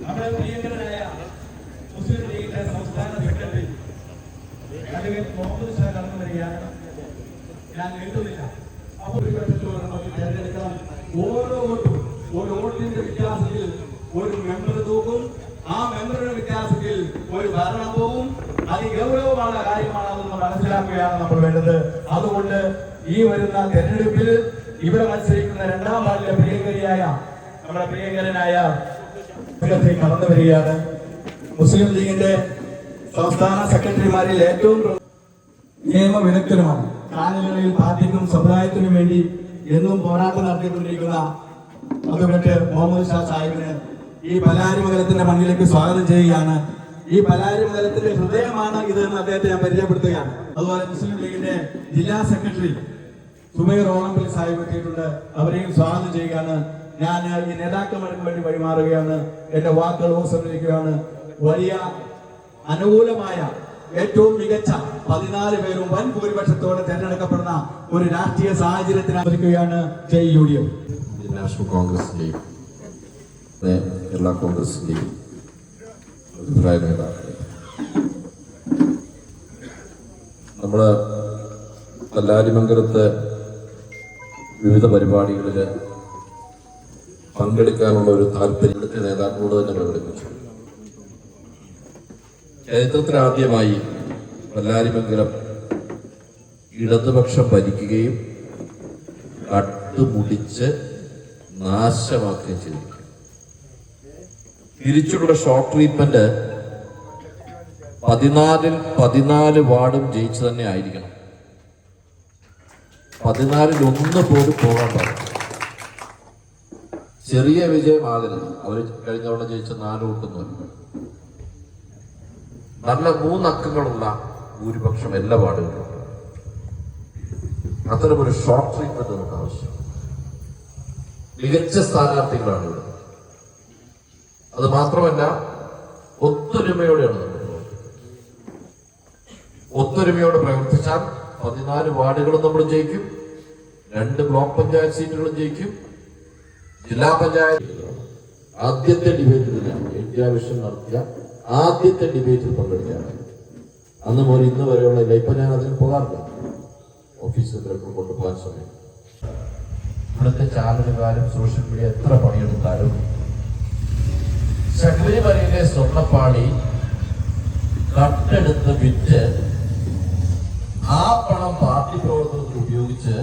നമ്മുടെ പ്രിയങ്കരനായ മുസ്ലിം ലീഗിന്റെ സംസ്ഥാന സെക്രട്ടറി അഡ്വക്കേറ്റ് മുഹമ്മദ് ഷാ കടന്നു വരികയാണ്. ഞാൻ എഴുതുന്നില്ല അപ്പോൾ ഒരു ഘട്ടത്തിൽ നമുക്ക് തെരഞ്ഞെടുക്കാം ഓരോ വോട്ടും ഒരു വോട്ടിന്റെ വ്യത്യാസത്തിൽ ഒരു മെമ്പർ തൂക്കും. ആ മെമ്പറുടെ വ്യത്യാസത്തിൽ ഒരു ഭരണം പോവും. അതിഗൗരവமான കാര്യമാണ് അതെന്ന് മനസ്സിലാക്കുകയാണ് നമ്മൾ വേണ്ടത്. അതുകൊണ്ട് ഈ വരുന്ന തെരഞ്ഞെടുപ്പിൽ ഇവിടെ മത്സരിക്കുന്ന രണ്ടാം വാർഡിലെ പ്രിയങ്കരിയായ നമ്മുടെ പ്രിയങ്കരനായ സെക്രട്ടറി കടന്നു വരികയാണ്. മുസ്ലിം ലീഗിന്റെ സംസ്ഥാന സെക്രട്ടറിമാരിൽ ഏറ്റവും നിയമവിദഗ്ധരുമാണ് കാലങ്ങളിൽ പാർട്ടിക്കും സമുദായത്തിനും വേണ്ടി എന്നും പോരാട്ടം നടത്തിക്കൊണ്ടിരിക്കുന്ന അതുകൊണ്ട് മുഹമ്മദ് ഷാ സാഹിബിന് ഈ പലാരി മകലത്തിന്റെ മണ്ണിലേക്ക് സ്വാഗതം ചെയ്യുകയാണ്. ഈ പലാരി മകലത്തിന്റെ ഹൃദയമാണ് എന്ന് അദ്ദേഹത്തെ ഞാൻ പരിചയപ്പെടുത്തുകയാണ്. അതുപോലെ മുസ്ലിം ലീഗിന്റെ ജില്ലാ സെക്രട്ടറി സുബൈർ ഓണംപള്ളി സാഹിബ് എത്തിയിട്ടുണ്ട്. അവരെയും സ്വാഗതം ചെയ്യുകയാണ്. ഞാൻ ഈ നേതാക്കന്മാർക്ക് വേണ്ടി വഴിമാറുകയാണ്. എന്റെ വാക്കുകൾ ഉപസംഹരിക്കുകയാണ് വലിയ അനുകൂലമായ ഏറ്റവും മികച്ച പതിനാല് പേരും വൻ ഭൂരിപക്ഷത്തോടെ തെരഞ്ഞെടുക്കപ്പെടുന്ന ഒരു രാഷ്ട്രീയ സാഹചര്യത്തിന് അനുവദിക്കുകയാണ് ജയ് യു ഡി എഫ്. കോൺഗ്രസ് നേതാക്കളെ. നമ്മൾ കല്ലാരിമംഗലത്ത് വിവിധ പരിപാടികളിൽ പങ്കെടുക്കാനുള്ള ഒരു താല്പര്യം ഇവിടുത്തെ നേതാക്കളോട് തന്നെ പ്രകടിപ്പിച്ചു ചരിത്രത്തിലാദ്യമായി ആദ്യമായി കല്ലാരിമംഗലം ഇടതുപക്ഷം ഭരിക്കുകയും കട്ടുമുടിച്ച് നാശമാക്കുകയും ചെയ്തിരിക്കും തിരിച്ചുള്ള ഷോക്ക് ട്രീറ്റ്മെന്റ് പതിനാലിൽ പതിനാല് വാർഡും ജയിച്ചു തന്നെ ആയിരിക്കണം. പതിനാലിൽ ഒന്ന് പോലും പോകാൻ പാടില്ല. ചെറിയ വിജയമാകരുത്. അവർ കഴിഞ്ഞ തവണ ജയിച്ച നാല് വോട്ടൊന്നുമല്ല നല്ല മൂന്നക്കങ്ങളുള്ള ഭൂരിപക്ഷം എല്ലാ പാടുകളും അത്തരം ഒരു ഷോർട്ട് ട്രീറ്റ്മെന്റ് നമുക്ക് ആവശ്യം മികച്ച സ്ഥാനാർത്ഥികളാണ് ഇവിടെ. അത് മാത്രമല്ല ഒത്തൊരുമയോടെയാണ് നമ്മൾ. ഒത്തൊരുമയോടെ പ്രവർത്തിച്ചാൽ പതിനാല് വാർഡുകളും നമ്മൾ ജയിക്കും. രണ്ട് ബ്ലോക്ക് പഞ്ചായത്ത് സീറ്റുകളും ജയിക്കും. ജില്ലാ പഞ്ചായത്ത് ആദ്യത്തെ ഡിബേറ്റിൽ ഞാൻ ഇന്ത്യ വിഷൻ നടത്തിയ ആദ്യത്തെ ഡിബേറ്റിൽ പങ്കെടുക്കുകയാണ് അന്ന് മുതൽ ഇന്ന് വരെയുള്ള ഇല്ല ഇപ്പൊ ഞാൻ അതിന് പോകാറില്ല. ഓഫീസിലേക്ക് കൊണ്ടുപോകാൻ സമയം. ഇവിടുത്തെ ചാനലുകാരും സോഷ്യൽ മീഡിയ എത്ര പണിയെടുത്താലും ശബരിമലയിലെ സ്വർണപ്പാളി കട്ടെടുത്ത് വിറ്റ് ആ പണം പാർട്ടി പ്രവർത്തനത്തിൽ ഉപയോഗിച്ച്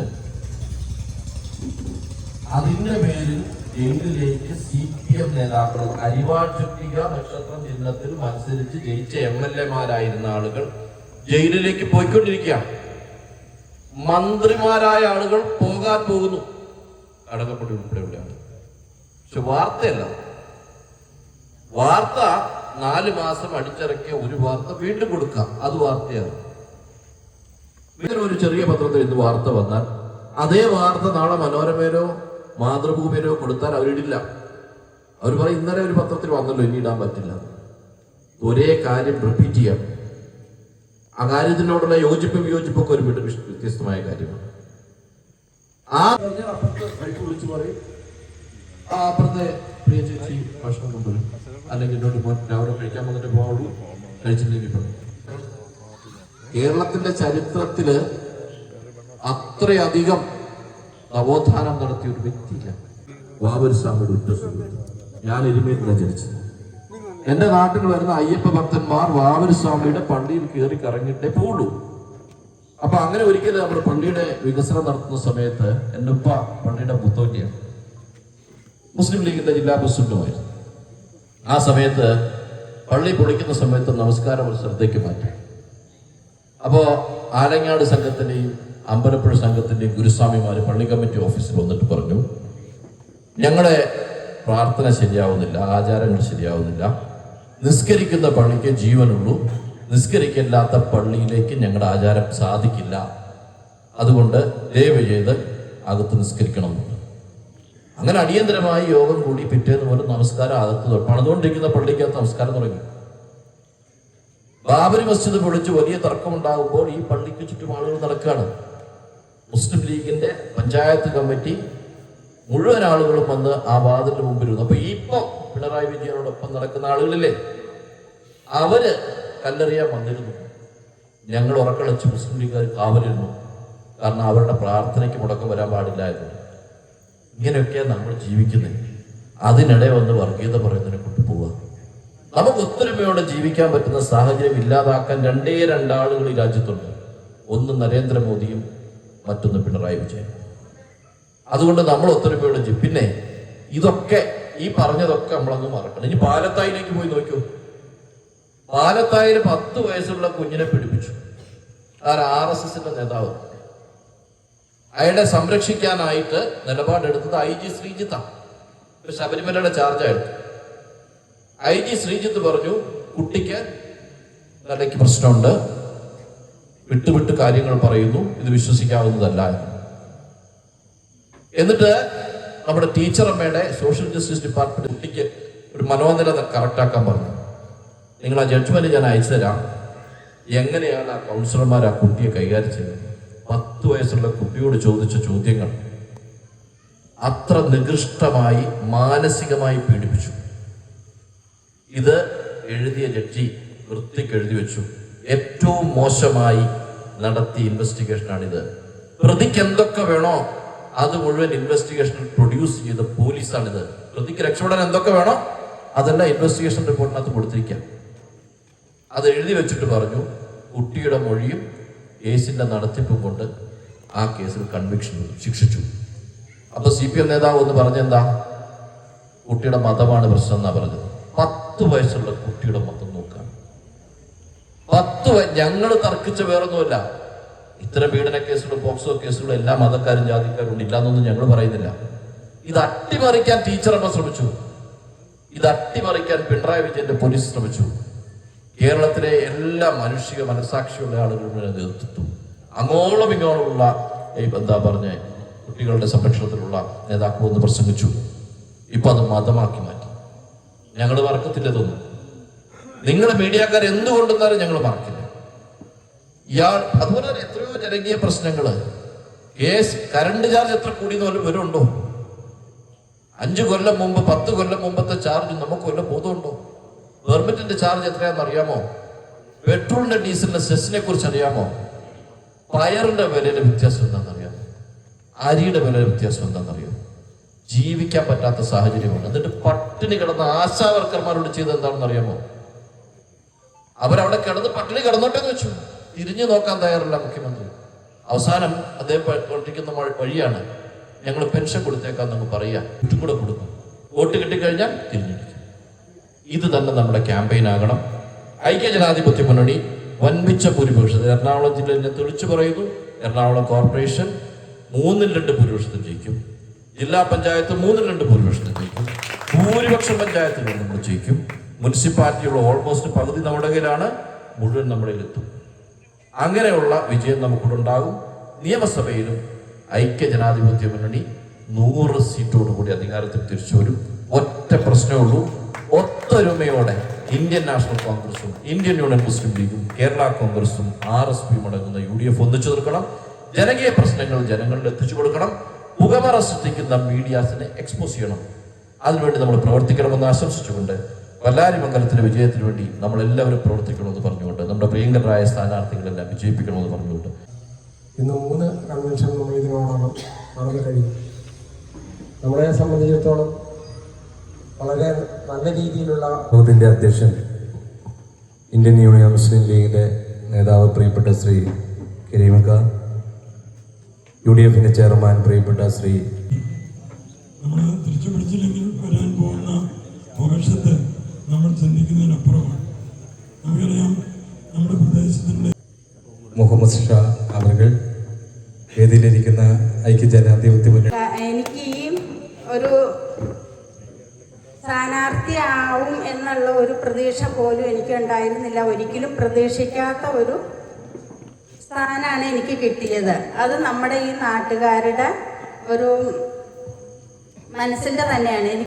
അതിന്റെ പേരിൽ ജയിലിലേക്ക് സി പി എം നേതാക്കൾ അരിവാൾ നക്ഷത്രം ചിഹ്നത്തിൽ മത്സരിച്ച് ജയിച്ച എം എൽ എമാരായിരുന്ന ആളുകൾ ജയിലിലേക്ക് പോയിക്കൊണ്ടിരിക്കുകയാണ്. മന്ത്രിമാരായ ആളുകൾ പോകാൻ പോകുന്നു. അടക്കപ്പെട്ടി എവിടെയാണ് പക്ഷെ വാർത്തയല്ല. വാർത്ത നാല് മാസം അടിച്ചിറക്കിയ ഒരു വാർത്ത വീണ്ടും കൊടുക്കാം. അത് വാർത്തയാണ്. ഇങ്ങനെ ഒരു ചെറിയ പത്രത്തിൽ ഇന്ന് വാർത്ത വന്നാൽ അതേ വാർത്ത നാളെ മനോരമയിലോ മാതൃഭൂമിയിലോ കൊടുത്താൽ അവരിടില്ല അവർ പറയും ഇന്നലെ ഒരു പത്രത്തിൽ വന്നല്ലോ ഇനി ഇടാൻ പറ്റില്ല. ഒരേ കാര്യം റിപ്പീറ്റ് ചെയ്യാം. ആ കാര്യത്തിനോടുള്ള യോജിപ്പും വിയോജിപ്പൊക്കെ ഒരു വ്യത്യസ്തമായ കാര്യമാണ്. ആ വിളിച്ചു പറയും ആ അപ്പുറത്തെ പ്രിയ ചേച്ചി ഭക്ഷണം കൊണ്ടുവരും. അല്ലെങ്കിൽ എന്നോട് രാവിലെ കഴിക്കാൻ വന്നിട്ട് പോകുള്ളൂ കഴിച്ചില്ലെങ്കിൽ കേരളത്തിന്റെ ചരിത്രത്തിൽ അത്രയധികം നവോത്ഥാനം നടത്തിയ ഒരു വ്യക്തിയില്ല. ബാബുൽ സ്വാമിയുടെ ഉറ്റ സുഹൃത്ത്. ഞാൻ എരുമേലിലാണ് ജനിച്ചത്. എന്റെ നാട്ടിൽ വരുന്ന അയ്യപ്പ ഭക്തന്മാർ വാവൂർ സ്വാമിയുടെ പള്ളിയിൽ കയറി കറങ്ങിട്ടേ പോളൂ അപ്പൊ അങ്ങനെ ഒരിക്കലും നമ്മുടെ പള്ളിയുടെ വികസനം നടത്തുന്ന സമയത്ത് എന്റെ ഉപ്പ പള്ളിയുടെ മുത്തോറ്റിയാണ് മുസ്ലിം ലീഗിന്റെ ജില്ലാ പ്രസിഡന്റുമായിരുന്നു. ആ സമയത്ത് പള്ളി പൊളിക്കുന്ന സമയത്ത് നമസ്കാരം ഒരു ശ്രദ്ധയ്ക്ക് മാറ്റി. അപ്പോ ആലങ്ങാട് സംഘത്തിന്റെയും അമ്പലപ്പുഴ സംഘത്തിന്റെയും ഗുരുസ്വാമിമാർ പള്ളി കമ്മിറ്റി ഓഫീസിൽ വന്നിട്ട് പറഞ്ഞു ഞങ്ങളുടെ പ്രാർത്ഥന ശരിയാവുന്നില്ല ആചാരങ്ങൾ ശരിയാവുന്നില്ല. നിസ്കരിക്കുന്ന പള്ളിക്ക് ജീവനുള്ളൂ. നിസ്കരിക്കില്ലാത്ത പള്ളിയിലേക്ക് ഞങ്ങളുടെ ആചാരം സാധിക്കില്ല. അതുകൊണ്ട് ദയവ് ചെയ്ത് അകത്ത് നിസ്കരിക്കണമെന്നുണ്ട് അങ്ങനെ അടിയന്തരമായി യോഗം കൂടി പിറ്റേന്ന് പോലെ നമസ്കാരം അകത്ത് പണിതുകൊണ്ടിരിക്കുന്ന പള്ളിക്കകത്ത് നമസ്കാരം തുടങ്ങി. ബാബരി മസ്ജിദ് പൊളിച്ച് വലിയ തർക്കമുണ്ടാകുമ്പോൾ ഈ പള്ളിക്ക് ചുറ്റും ആളുകൾ നടക്കുകയാണ്. മുസ്ലിം ലീഗിന്റെ പഞ്ചായത്ത് കമ്മിറ്റി മുഴുവൻ ആളുകളും വന്ന് ആ വാതിലിന് മുമ്പിൽ വന്നു അപ്പൊ ഇപ്പൊ പിണറായി വിജയനോടൊപ്പം നടക്കുന്ന ആളുകളില്ലേ? അവർ കല്ലെറിയാൻ വന്നിരുന്നു. ഞങ്ങൾ ഉറക്കളച്ച് മുസ്ലിം ലീഗുകാർ കാവലിരുന്നു. കാരണം അവരുടെ പ്രാർത്ഥനയ്ക്ക് മുടക്കം വരാൻ പാടില്ലായിരുന്നു ഇങ്ങനെയൊക്കെയാണ് നമ്മൾ ജീവിക്കുന്നത് അതിനിടെ വന്ന് വർഗീയത പറയുന്നതിനെ കൊണ്ടുപോവുക. നമുക്ക് ഒത്തൊരുമയോടെ ജീവിക്കാൻ പറ്റുന്ന സാഹചര്യം ഇല്ലാതാക്കാൻ രണ്ടേ രണ്ടാളുകൾ ഈ രാജ്യത്തുണ്ട്. ഒന്ന് നരേന്ദ്രമോദിയും മറ്റൊന്ന് പിണറായി വിജയൻ. അതുകൊണ്ട് നമ്മൾ ഒത്തൊരുമയോടും ചെയ്യും പിന്നെ ഇതൊക്കെ ഈ പറഞ്ഞതൊക്കെ നമ്മളങ്ങ് മറക്കണം. ഇനി പാലത്തായിലേക്ക് പോയി നോക്കൂ. പാലത്തായിൽ പത്ത് വയസ്സുള്ള കുഞ്ഞിനെ പിടിപ്പിച്ചു ആർ ആർ എസ് എസിന്റെ നേതാവ്. അയാളെ സംരക്ഷിക്കാനായിട്ട് നിലപാടെടുത്തത് ഐ ജി ശ്രീജിത്താണ് ശബരിമലയുടെ ചാർജായിരുന്നു ഐ ജി ശ്രീജിത്ത് പറഞ്ഞു കുട്ടിക്ക് തലയ്ക്ക് പ്രശ്നമുണ്ട്. വിട്ടുവിട്ട് കാര്യങ്ങൾ പറയുന്നു ഇത് വിശ്വസിക്കാവുന്നതല്ല എന്നിട്ട് നമ്മുടെ ടീച്ചർ അമ്മയുടെ സോഷ്യൽ ജസ്റ്റിസ് ഡിപ്പാർട്ട്മെന്റ് കുട്ടിക്ക് ഒരു മനോനില കറക്റ്റാക്കാൻ പറഞ്ഞു. നിങ്ങൾ ആ ജഡ്ജ്മെന്റ് ഞാൻ അയച്ചു തരാം. എങ്ങനെയാണ് ആ കൗൺസിലർമാർ ആ കുട്ടിയെ കൈകാര്യം ചെയ്തത് പത്ത് വയസ്സുള്ള കുട്ടിയോട് ചോദിച്ച ചോദ്യങ്ങൾ അത്ര നികൃഷ്ടമായി മാനസികമായി പീഡിപ്പിച്ചു. ഇത് എഴുതിയ ജഡ്ജി വൃത്തിക്ക് എഴുതി വെച്ചു. ഏറ്റവും മോശമായി നടത്തിയ ഇത് പ്രതിക്ക് എന്തൊക്കെ വേണോ അത് മുഴുവൻ ഇൻവെസ്റ്റിഗേഷൻ പ്രൊഡ്യൂസ് ചെയ്ത പോലീസാണിത്. പ്രതിക്ക് രക്ഷപ്പെടാൻ എന്തൊക്കെ വേണോ അതെല്ലാം ഇൻവെസ്റ്റിഗേഷൻ റിപ്പോർട്ടിനകത്ത് കൊടുത്തിരിക്കാം. അത് എഴുതി വെച്ചിട്ട് പറഞ്ഞു കുട്ടിയുടെ മൊഴിയും കേസിന്റെ നടത്തിപ്പും കൊണ്ട് ആ കേസിൽ കൺവിക്ഷൻ ശിക്ഷിച്ചു. അപ്പൊ സി പി എം നേതാവ് ഒന്ന് പറഞ്ഞെന്താ? കുട്ടിയുടെ മതമാണ് പ്രശ്നം എന്നാ പറഞ്ഞത്. പത്ത് വയസ്സുള്ള കുട്ടിയുടെ മതം പത്ത് ഞങ്ങൾ തർക്കിച്ച വേറൊന്നുമല്ല. ഇത്ര പീഡന കേസുകളും പോക്സോ കേസുകളും എല്ലാ മതക്കാരും ജാതിക്കാരും ഇല്ല ഇല്ലാന്നൊന്നും ഞങ്ങൾ പറയുന്നില്ല. ഇത് അട്ടിമറിക്കാൻ ടീച്ചറമ്മ ശ്രമിച്ചു. ഇത് അട്ടിമറിക്കാൻ പിണറായി വിജയന്റെ പോലീസ് ശ്രമിച്ചു. കേരളത്തിലെ എല്ലാ മാനുഷിക മനസാക്ഷിയുള്ള ആളുകളുടെ നേതൃത്വം. അങ്ങോളം ഇങ്ങോളമുള്ള എന്താ പറഞ്ഞ കുട്ടികളുടെ സംരക്ഷണത്തിലുള്ള നേതാക്കൾ ഒന്ന് പ്രസംഗിച്ചു. ഇപ്പൊ അത് മതമാക്കി മാറ്റി. ഞങ്ങൾ മറക്കത്തില്ല ഇതൊന്നും. നിങ്ങൾ മീഡിയക്കാർ എന്തുകൊണ്ടെന്നാലും ഞങ്ങൾ മറക്കില്ല. ഇയാൾ അതുപോലെ തന്നെ എത്രയോ ജനകീയ പ്രശ്നങ്ങൾ കേസ് കറണ്ട് ചാർജ് എത്ര കൂടിയെന്ന് വല്ലതും വരുണ്ടോ അഞ്ചു കൊല്ലം മുമ്പ് പത്ത് കൊല്ലം മുമ്പത്തെ ചാർജ് നമുക്ക് വല്ല ബോധമുണ്ടോ? പെർമിറ്റിന്റെ ചാർജ് എത്രയാണെന്ന് അറിയാമോ? പെട്രോളിന്റെ ഡീസലിന്റെ സെസ്സിനെ കുറിച്ച് അറിയാമോ? പയറിന്റെ വിലയുടെ വ്യത്യാസം എന്താണെന്ന് അറിയാമോ? അരിയുടെ വിലയുടെ വ്യത്യാസം എന്താണെന്ന് അറിയാമോ? ജീവിക്കാൻ പറ്റാത്ത സാഹചര്യമാണ് എന്നിട്ട് പട്ടിണി കിടന്ന ആശാവർക്കർമാരോട് ചെയ്തത് എന്താണെന്ന് അറിയാമോ? അവരവിടെ കിടന്ന് പട്ടിണി കിടന്നോട്ടെന്ന് വെച്ചു. തിരിഞ്ഞു നോക്കാൻ തയ്യാറല്ല മുഖ്യമന്ത്രി. അവസാനം അദ്ദേഹം പ്രവർത്തിക്കുന്ന വഴിയാണ് ഞങ്ങൾ പെൻഷൻ കൊടുത്തേക്കാൻ നമുക്ക് പറയാം കൂടെ കൊടുക്കും. വോട്ട് കിട്ടിക്കഴിഞ്ഞാൽ തിരിഞ്ഞെടുക്കും ഇത് തന്നെ നമ്മുടെ ക്യാമ്പയിൻ ആകണം. ഐക്യ ജനാധിപത്യ മുന്നണി വൻപിച്ച ഭൂരിപക്ഷത്തിൽ എറണാകുളം ജില്ലയിൽ ഞാൻ തെളിച്ചു പറയുന്നു. എറണാകുളം കോർപ്പറേഷൻ മൂന്നിൽ രണ്ട് ഭൂരിപക്ഷത്തിൽ ജയിക്കും. ജില്ലാ പഞ്ചായത്ത് മൂന്നിൽ രണ്ട് ഭൂരിപക്ഷത്തിൽ ജയിക്കും. ഭൂരിപക്ഷം പഞ്ചായത്തുകൾ നമ്മൾ ജയിക്കും. മുനിസിപ്പാലിറ്റിയുള്ള ഓൾമോസ്റ്റ് പകുതി നമ്മുടെ കയ്യിലാണ് മുഴുവൻ നമ്മുടെ കയ്യിലെത്തും അങ്ങനെയുള്ള വിജയം നമുക്കിടുണ്ടാകും നിയമസഭയിലും ഐക്യ ജനാധിപത്യ മുന്നണി നൂറ് സീറ്റോടുകൂടി അധികാരത്തിൽ തിരിച്ചു വരും. ഒറ്റ പ്രശ്നമേ ഉള്ളൂ. ഒത്തൊരുമയോടെ ഇന്ത്യൻ നാഷണൽ കോൺഗ്രസും ഇന്ത്യൻ യൂണിയൻ മുസ്ലിം ലീഗും കേരള കോൺഗ്രസും ആർ എസ് പിയും അടങ്ങുന്ന യു ഡി എഫ് ഒന്നിച്ചു നിൽക്കണം ജനകീയ പ്രശ്നങ്ങൾ ജനങ്ങളിൽ എത്തിച്ചു കൊടുക്കണം. പുകമറ സൃഷ്ടിക്കുന്ന മീഡിയാസിനെ എക്സ്പോസ് ചെയ്യണം. അതിനുവേണ്ടി നമ്മൾ പ്രവർത്തിക്കണമെന്ന് ആശംസിച്ചുകൊണ്ട് വല്ലാരിമംഗലത്തിന്റെ വിജയത്തിന് വേണ്ടി നമ്മളെല്ലാവരും പ്രവർത്തിക്കണമെന്ന് പറഞ്ഞുകൊണ്ട് നമ്മുടെ പ്രിയങ്കരായ സ്ഥാനാർത്ഥികളെല്ലാം വിജയിപ്പിക്കണമെന്ന് പറഞ്ഞുകൊണ്ട്. ഇന്ന് മൂന്ന് കൺവെൻഷൻ നമ്മൾ ഇതിനോടകം നടന്നു കഴിഞ്ഞു. നമ്മളെ സംബന്ധിച്ചിടത്തോളം വളരെ നല്ല രീതിയിലുള്ള ബൂത്തിന്റെ അധ്യക്ഷൻ ഇന്ത്യൻ യൂണിയൻ മുസ്ലിം ലീഗിന്റെ നേതാവ് പ്രിയപ്പെട്ട ശ്രീ കരീമക്ക യു ഡി എഫിന്റെ ചെയർമാൻ പ്രിയപ്പെട്ട ശ്രീ നമ്മൾ തിരിച്ചു പിടിച്ചില്ലെങ്കിൽ വരാൻ പോകുന്ന ചിന്തിക്കുന്നതിനപ്പുറമാണ്. നമുക്കറിയാം നമ്മുടെ പ്രദേശത്തിന്റെ മുഹമ്മദ് ഷാ അവർ വേദിയിലിരിക്കുന്ന ഐക്യജനാധിപത്യ മുന്നണി. എനിക്ക് ഈ ഒരു സ്ഥാനാർത്ഥിയാവും എന്നുള്ള ഒരു പ്രതീക്ഷ പോലും എനിക്ക് ഉണ്ടായിരുന്നില്ല ഒരിക്കലും പ്രതീക്ഷിക്കാത്ത ഒരു സ്ഥാനമാണ് എനിക്ക് കിട്ടിയത്. അത് നമ്മുടെ ഈ നാട്ടുകാരുടെ ഒരു മനസ്സിന്റെ തന്നെയാണ്. എനിക്ക്